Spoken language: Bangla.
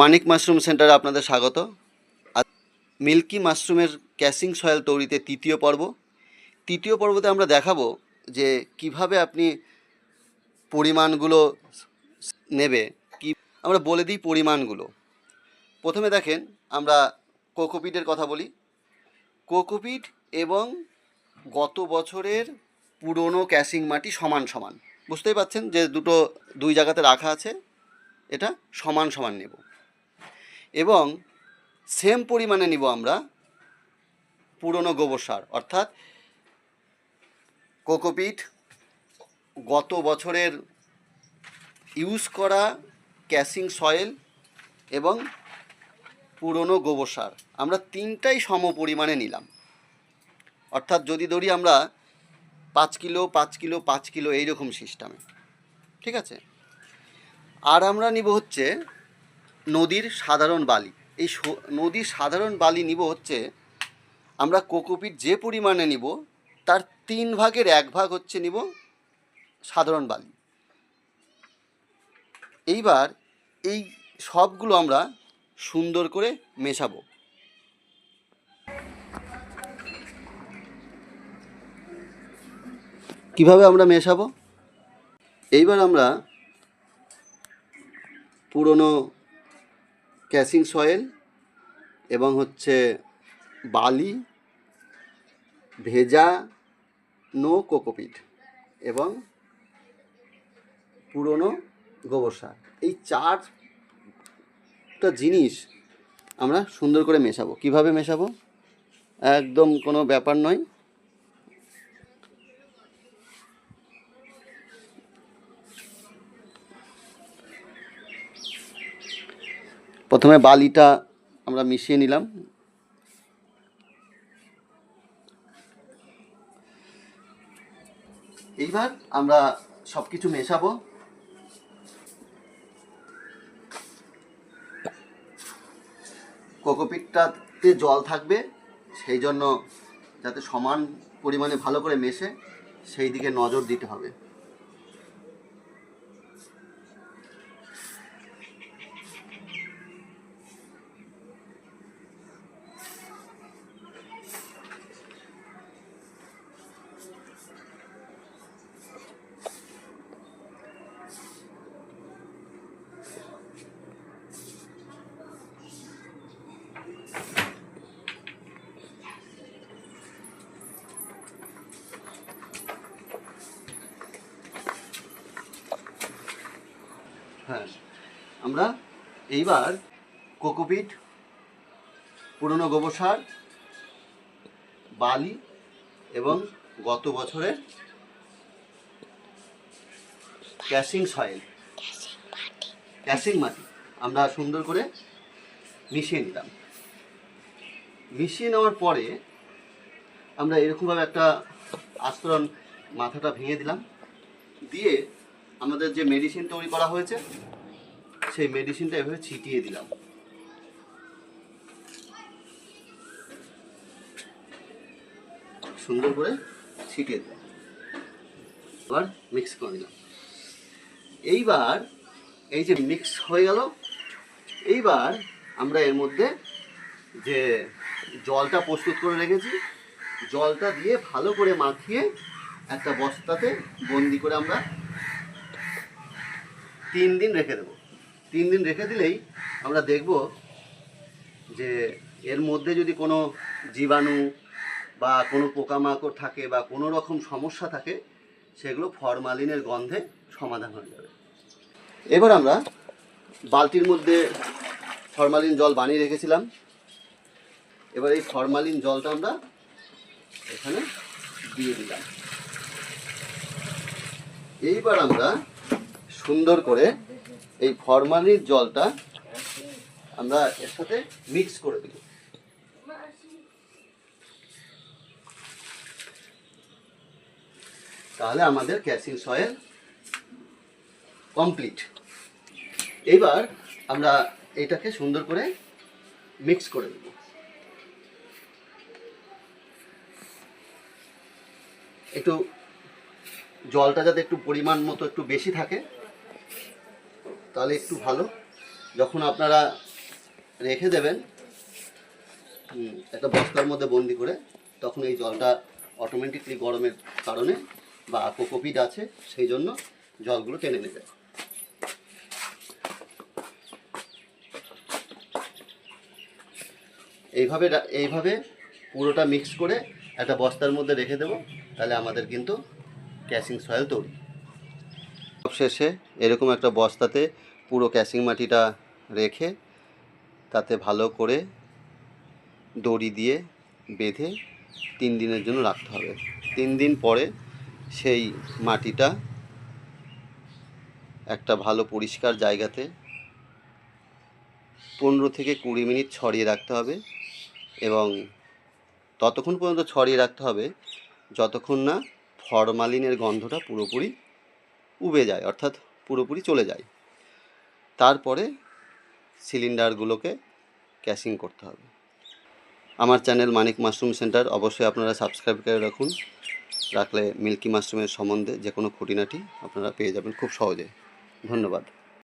মানিক মাশরুম সেন্টারে আপনাদের স্বাগত। মিল্কি মাশরুমের ক্যাসিং সয়েল তৈরিতে তৃতীয় পর্ব। তৃতীয় পর্বতে আমরা দেখাবো যে কীভাবে আপনি পরিমাণগুলো নেবে, কি আমরা বলে দিই পরিমাণগুলো। প্রথমে দেখেন, আমরা কোকোপিটের কথা বলি। কোকোপিট এবং গত বছরের পুরনো ক্যাসিং মাটি সমান সমান। বুঝতেই পাচ্ছেন যে দুটো দুই জায়গাতে রাখা আছে, এটা সমান সমান নেব। এবং সেম পরিমাণে নিব আমরা পুরনো গোবর সার। অর্থাৎ কোকোপিট গত বছরের ইউজ করা ক্যাসিং সয়েল এবং পুরনো গোবর সার। আমরা তিনটাই সম পরিমাণে নিলাম। অর্থাৎ যদি ধরি আমরা পাঁচ কিলো পাঁচ কিলো পাঁচ কিলো এইরকম সিস্টেমে ঠিক আছে? আর আমরা নিব হচ্ছে নদীর সাধারণ বালি। এই নদীর সাধারণ বালি নিব হচ্ছে, আমরা কোকোপিট যে পরিমাণে নিব, তার তিন ভাগের এক ভাগ হচ্ছে নিব সাধারণ বালি। এইবার এই সবগুলো আমরা সুন্দর করে মেশাবো। কীভাবে আমরা মেশাবো? এইবার আমরা পুরনো ক্যাসিং সয়েল এবং হচ্ছে বালি, ভেজা নো কোকোপিট এবং পুরনো গোবর সার। এই চারটা জিনিস আমরা সুন্দর করে মেশাবো। কীভাবে মেশাবো? একদম কোনো ব্যাপার নয়। প্রথমে বালিটা আমরা মিশিয়ে নিলাম। এইবার আমরা সব কিছু মেশাবো। কোকোপিটটাতে জল থাকবে, সেই জন্য যাতে সমান পরিমাণে ভালো করে মেশে সেই দিকে নজর দিতে হবে। হ্যাঁ। আমরা এইবার কোকোপিট, পুরনো গোবর সার, বালি এবং গত বছরের ক্যাসিং সয়েল। ক্যাসিং মাটি। আমরা সুন্দর করে মিশিয়ে নিলাম। মিশিয়ে নেওয়ার পরে আমরা এরকমভাবে একটা আস্তরণ মাথাটা ভেঙে দিলাম। দিয়ে আমাদের যে মেডিসিন তৈরি করা হয়েছে, সেই মেডিসিনটা এভাবে ছিটিয়ে দিলাম। সুন্দর করে ছিটিয়ে দিলাম। এবার মিক্স করে দিলাম। এইবার এই যে মিক্স হয়ে গেল, এইবার আমরা এর মধ্যে যে জলটা প্রস্তুত করে রেখেছি, জলটা দিয়ে ভালো করে মাখিয়ে একটা বস্তাতে বন্দি করে আমরা তিন দিন রেখে দেবো। তিন দিন রেখে দিলেই আমরা দেখব যে এর মধ্যে যদি কোনো জীবাণু বা কোনো পোকামাকড় থাকে বা কোনো রকম সমস্যা থাকে, সেগুলো ফরমালিনের গন্ধে সমাধান হয়ে যাবে। এবার আমরা বালতির মধ্যে ফরমালিন জল বানিয়ে রেখেছিলাম। এবার এই ফরমালিন জলটা আমরা এখানে দিয়ে দিলাম। এইবার আমরা সুন্দর করে এই ফরমালিন জলটা আমরা এর সাথে মিক্স করে দিই। তাহলে আমাদের ক্যাসিং সয়েল কমপ্লিট। এবার আমরা এটাকে সুন্দর করে মিক্স করে দেব একটু জলটা যাতে একটু পরিমাণ মতো একটু বেশি থাকে তাহলে একটু ভালো। যখন আপনারা রেখে দেবেন একটা বস্তার মধ্যে বন্দি করে, তখন এই জলটা অটোমেটিকলি গরমের কারণে বা কোকোপিড আছে, সেই জন্য জলগুলো টেনে নেবে এইভাবে এইভাবে পুরোটা মিক্স করে একটা বস্তার মধ্যে রেখে দেবো, তাহলে আমাদের কিন্তু ক্যাসিং সয়েল তৈরি। শেষে এরকম একটা বস্তাতে পুরো ক্যাসিং মাটিটা রেখে তাতে ভালো করে দড়ি দিয়ে বেঁধে তিন দিনের জন্য রাখতে হবে। তিন দিন পরে সেই মাটিটা একটা ভালো পরিষ্কার জায়গাতে পনেরো থেকে কুড়ি মিনিট ছড়িয়ে রাখতে হবে এবং ততক্ষণ পর্যন্ত ছড়িয়ে রাখতে হবে যতক্ষণ না ফরমালিনের গন্ধটা পুরোপুরি উবে যায়, অর্থাৎ পুরোপুরি চলে যায়। তারপরে সিলিন্ডারগুলোকে ক্যাশিং করতে হবে। আমার চ্যানেল মানিক মাশরুম সেন্টার, অবশ্যই আপনারা সাবস্ক্রাইব করে রাখুন। রাখলে মিল্কি মাশরুমের সম্বন্ধে যে কোনো খুঁটিনাটি আপনারা পেয়ে যাবেন খুব সহজে। ধন্যবাদ।